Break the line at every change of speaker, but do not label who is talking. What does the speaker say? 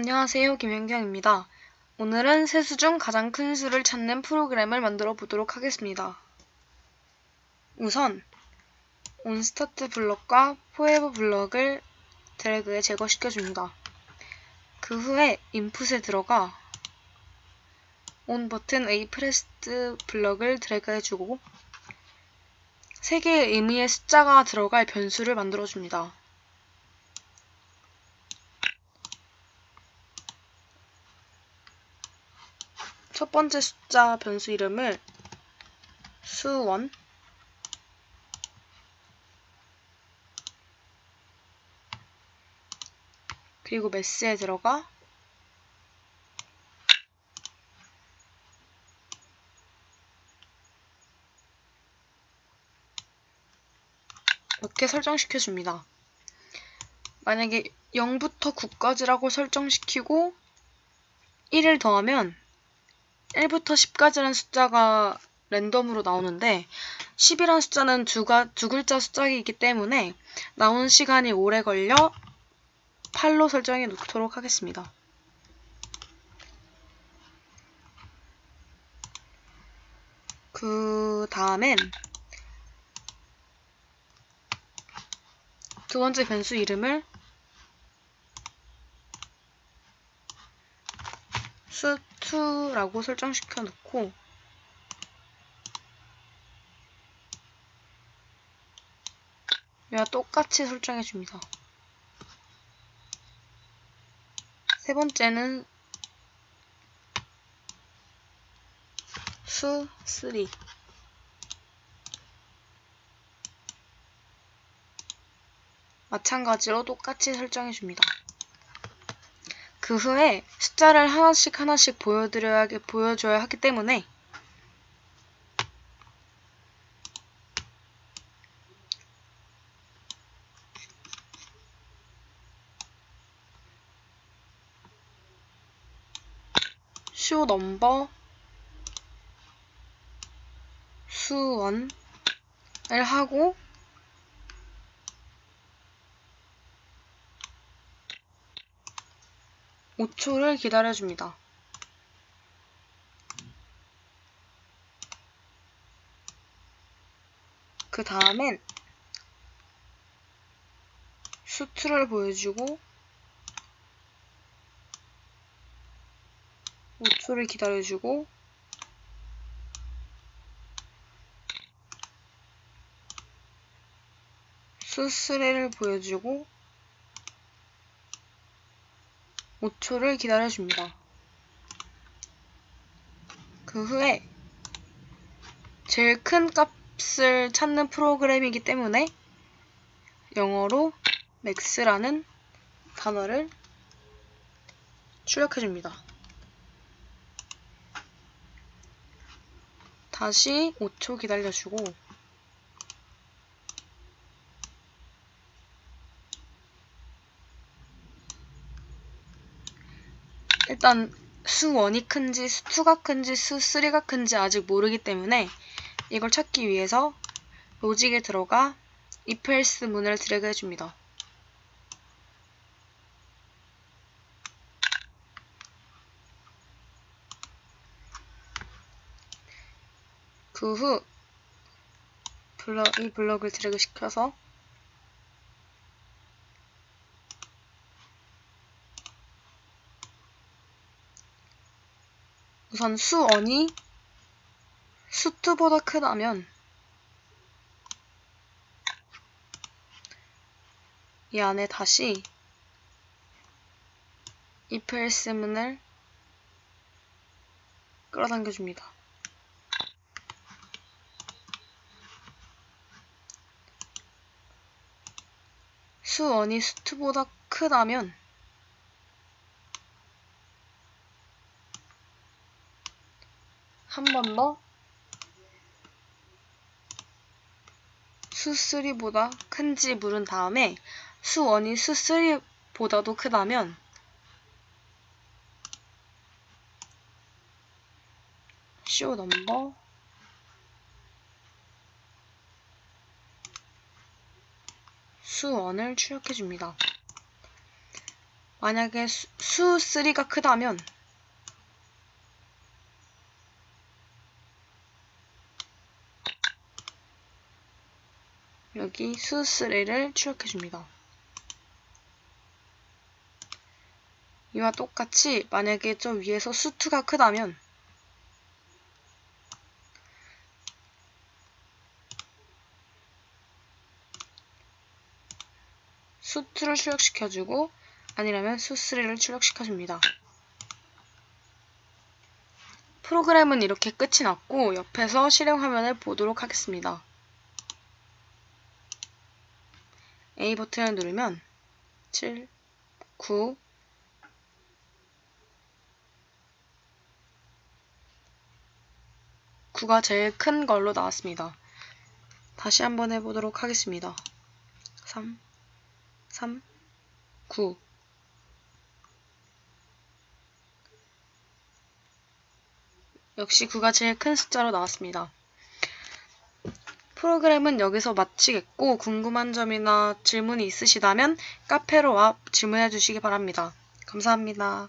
안녕하세요. 김현경입니다. 오늘은 세수 중 가장 큰 수를 찾는 프로그램을 만들어 보도록 하겠습니다. 우선 온스타트 블럭과 포에버 블럭을 드래그에 제거시켜 줍니다. 그 후에 인풋에 들어가 온 버튼 A 프레스트 블럭을 드래그해 주고 세 개의 의미의 숫자가 들어갈 변수를 만들어 줍니다. 첫 번째 숫자 변수 이름을 수원 그리고 매스에 들어가 이렇게 설정시켜 줍니다. 만약에 0부터 9까지라고 설정시키고 1을 더하면 1부터 10까지라는 숫자가 랜덤으로 나오는데 10이라는 숫자는 두가, 두 글자 숫자이기 때문에 나오는 시간이 오래 걸려 8로 설정해 놓도록 하겠습니다. 그 다음엔 두 번째 변수 이름을 수2라고 설정시켜 놓고 이와 똑같이 설정해 줍니다. 세 번째는 수 3 마찬가지로 똑같이 설정해 줍니다. 그 후에 숫자를 하나씩 하나씩 보여드려야, 보여줘야 하기 때문에 쇼 넘버 수원을 하고 5초를 기다려줍니다. 그 다음엔 수트를 보여주고 5초를 기다려주고 수스레를 보여주고 5초를 기다려줍니다. 그 후에 제일 큰 값을 찾는 프로그램이기 때문에 영어로 max라는 단어를 출력해줍니다. 다시 5초 기다려주고 일단 수1이 큰지 수2가 큰지 수3가 큰지 아직 모르기 때문에 이걸 찾기 위해서 로직에 들어가 if else 문을 드래그 해줍니다. 그 후 블럭, 이 블럭을 드래그 시켜서 우선 수원이 수2보다 크다면 이 안에 다시 if else 문을 끌어당겨줍니다. 수원이 수2보다 크다면 한 번 더 수3보다 큰지 물은 다음에 수1이 수3보다도 크다면 쇼 넘버 수원을 출력해 줍니다. 만약에 수, 수 3가 크다면 여기 수 3를 출력해줍니다. 이와 똑같이 만약에 저 위에서 수 2가 크다면 수 2를 출력시켜주고 아니라면 수 3를 출력시켜줍니다. 프로그램은 이렇게 끝이 났고 옆에서 실행 화면을 보도록 하겠습니다. A 버튼을 누르면 7, 9, 구가 제일 큰 걸로 나왔습니다. 다시 한번 해보도록 하겠습니다. 3, 3, 9 역시 9가 제일 큰 숫자로 나왔습니다. 프로그램은 여기서 마치겠고 궁금한 점이나 질문이 있으시다면 카페로 와 질문해 주시기 바랍니다. 감사합니다.